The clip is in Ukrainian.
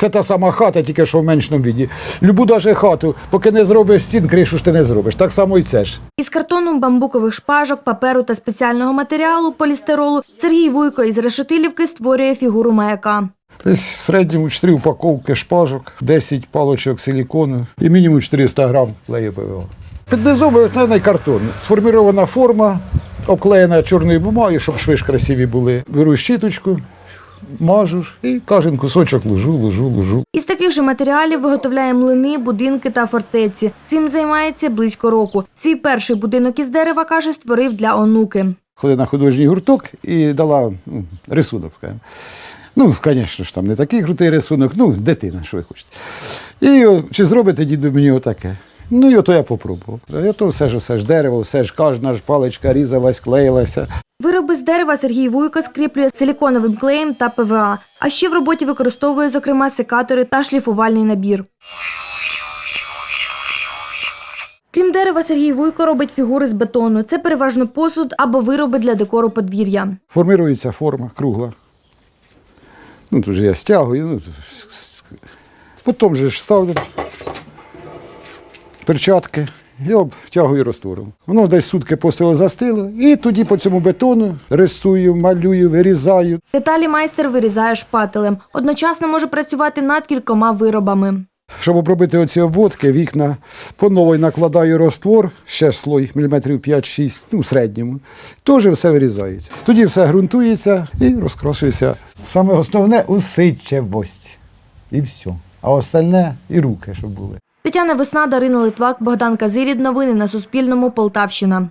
Це та сама хата, тільки що в меншому віді. Любу даже хату, поки не зробиш стін, кришу ж ти не зробиш. Так само і це ж. Із картону, бамбукових шпажок, паперу та спеціального матеріалу полістиролу Сергій Вуйко із Решетилівки створює фігуру маяка. Десь в середньому 4 упаковки шпажок, 10 палочок силікону і мінімум 400 грам клею ПВО. Під низом обикновений картон. Сформірована форма, обклеєна чорною бумагою, щоб шви красиві були. Беру щіточку, мажу ж і кожен кусочок ложу, ложу, ложу. Із таких же матеріалів виготовляє млини, будинки та фортеці. Цим займається близько року. Свій перший будинок із дерева, каже, створив для онуки. Ходила на художній гурток і дала ну, рисунок, скажімо. Ну, звісно ж, там не такий крутий рисунок, ну, дитина, що ви хочете. І чи зробите діду мені отаке? Ну, і ото я попробував. І ото все ж, все ж дерево, все ж кожна ж паличка різалась, клеїлася. Вироби з дерева Сергій Вуйко скріплює силіконовим клеєм та ПВА. А ще в роботі використовує, зокрема, секатори та шліфувальний набір. Крім дерева, Сергій Вуйко робить фігури з бетону. Це переважно посуд або вироби для декору подвір'я. Формирується форма кругла. Ну, тут же я стягую. Ну, потім же ж ставлю перчатки і обтягую роствором. Воно десь сутки постіло застило, і тоді по цьому бетону рисую, малюю, вирізаю. Деталі майстер вирізає шпателем. Одночасно може працювати над кількома виробами. Щоб обробити оці обводки, вікна по новій накладаю раствор, ще слой міліметрів 5-6, ну в середньому. Теж все вирізається. Тоді все ґрунтується і розкрашується. Саме основне усидчивость. І все. А остальне і руки, щоб були. Тетяна Весна, Дарина Литвак, Богдан Казирід. Новини на Суспільному. Полтавщина.